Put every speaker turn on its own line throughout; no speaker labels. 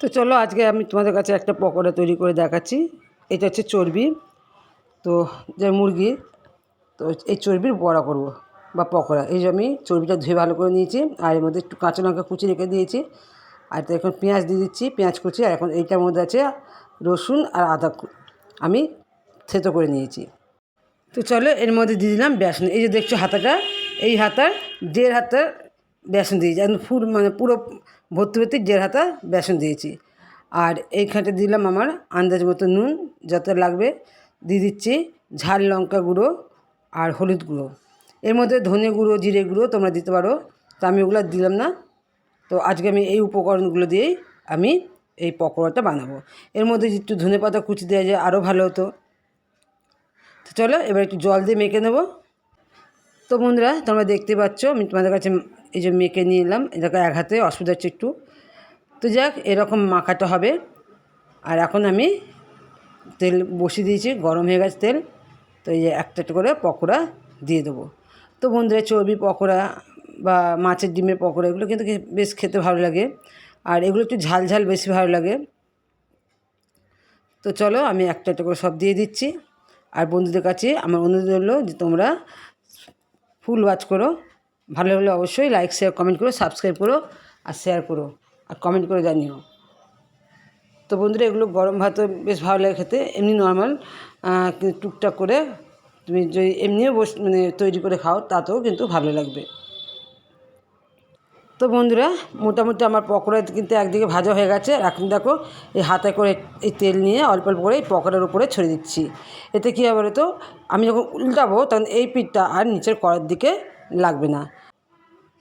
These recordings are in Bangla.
তো চলো আজকে আমি তোমাদের কাছে একটা পকোড়া তৈরি করে দেখাচ্ছি। এটা হচ্ছে চর্বি। তো যে মুরগি, তো এই চর্বির বড়া করব বা পকোড়া। এই যে আমি চর্বিটা ধুয়ে ভালো করে নিয়েছি, আর এর মধ্যে একটু কাঁচা লঙ্কা কুচি রেখে দিয়েছি। আর তো এখন পেঁয়াজ দিয়ে দিচ্ছি, পেঁয়াজ কুচি, আর এখন এইটার মধ্যে আছে রসুন আর আদা আমি থেতো করে নিয়েছি। তো চলো এর মধ্যে দিয়ে দিলাম বেসন। এই যে দেখছ হাতাটা, এই হাতার দেড় হাতার বেসন দিয়েছি। একদম ফুল মানে পুরো ভর্তি ভর্তি দেড় হাতা বেসন দিয়েছি। আর এইখানটা দিলাম আমার আন্দাজ মতো নুন, যত লাগবে দিয়ে দিচ্ছি ঝাল লঙ্কা গুঁড়ো আর হলুদ গুঁড়ো। এর মধ্যে ধনে গুঁড়ো, জিরে গুঁড়ো তোমরা দিতে পারো। তো আমি ওগুলো দিলাম না। তো আজকে আমি এই উপকরণগুলো দিয়েই আমি এই পকোড়াটা বানাবো। এর মধ্যে একটু ধনে পাতা কুচি দেওয়া যায়, আরও ভালো হতো। তো চলো, এবার একটু জল দিয়ে মেখে নেব। তো বন্ধুরা, তোমরা দেখতে পাচ্ছ, আমি তোমাদের কাছে এই যে মেখে নিয়ে এলাম এটাকে এক হাতে অসুবিধা হচ্ছে একটু। তো যাক, এরকম মাখাতে হবে। আর এখন আমি তেল বসিয়ে দিয়েছি, গরম হয়ে গেছে তেল। তো এই যে একটা একটা করে পকোড়া দিয়ে দেবো। তো বন্ধুরা, চর্বি পকোড়া বা মাছের ডিমের পকোড়া, এগুলো কিন্তু বেশ খেতে ভালো লাগে। আর এগুলো একটু ঝাল ঝাল বেশি ভালো লাগে। তো চলো, আমি একটা একটা করে সব দিয়ে দিচ্ছি। আর বন্ধুদের কাছে আমার অনুরোধ হলো যে তোমরা ফুল ওয়াচ করো। ভালো লাগলে অবশ্যই লাইক শেয়ার কমেন্ট করো সাবস্ক্রাইব করো আর শেয়ার করো আর কমেন্ট করে জানিও। তো বন্ধুরা, এগুলো গরম ভাত বেশ ভালো লাগে খেতে, এমনি নর্মাল টুকটাক করে তুমি যদি এমনিও বস মানে তৈরি করে খাও, তাতেও কিন্তু ভালো লাগবে। তো বন্ধুরা, মোটামুটি আমার পকোড়া কিন্তু একদিকে ভাজা হয়ে গেছে। এখন দেখো, এই হাতে করে এই তেল নিয়ে অল্প অল্প করে এই পকোড়ার উপরে ছড়িয়ে দিচ্ছি। এতে কী হবে তো আমি যখন উল্টাবো তখন এই পিঠটা আর নিচের কড়ার দিকে লাগবে না।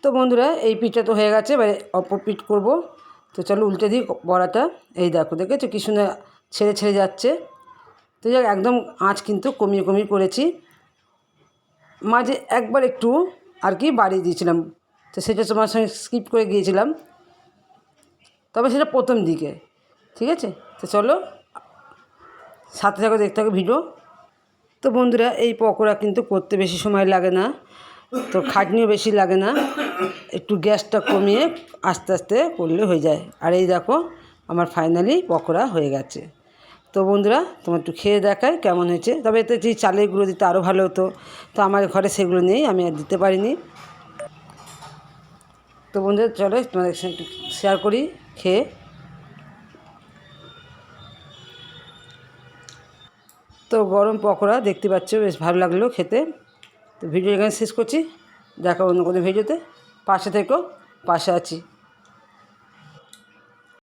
তো বন্ধুরা, এই পিঠটা তো হয়ে গেছে, এবারে অপর পিঠ করব। তো চলো উল্টে দিই বড়াটা। এই দেখো, দেখেছ কি সুন্দর ছেড়ে ছেড়ে যাচ্ছে। তো যাক, একদম আঁচ কিন্তু কমিয়ে কমিয়ে করেছি। মাঝে একবার একটু আর কি বাড়িয়ে দিয়েছিলাম। তো সেটা তোমার সঙ্গে স্কিপ করে গিয়েছিলাম। তবে সেটা প্রথম দিকে, ঠিক আছে? তো চলো, সাথে থাকো, দেখতে থাকো ভিডিও তো বন্ধুরা, এই পকোড়া কিন্তু করতে বেশি সময় লাগে না, তো খাটনিও বেশি লাগে না। একটু গ্যাসটা কমিয়ে আস্তে আস্তে করলে হয়ে যায়। আর এই দেখো, আমার ফাইনালি পকোড়া হয়ে গেছে। তো বন্ধুরা, তোমার একটু খেয়ে দেখায় কেমন হয়েছে। তবে এতে যে চালের গুঁড়ো দিতে আরও ভালো হতো। তো আমার ঘরে সেগুলো নেই, আমি আর দিতে পারিনি। তো বন্ধুরা, চলো তোমাদের একটু শেয়ার করি, খেয়ে। তো গরম পকোড়া দেখতে পাচ্ছ, বেশ ভালো লাগল খেতে। তো ভিডিও এখানে শেষ করছি, দেখা অন্য কোনো ভিডিওতে। পাশে থেকেও পাশে আছি।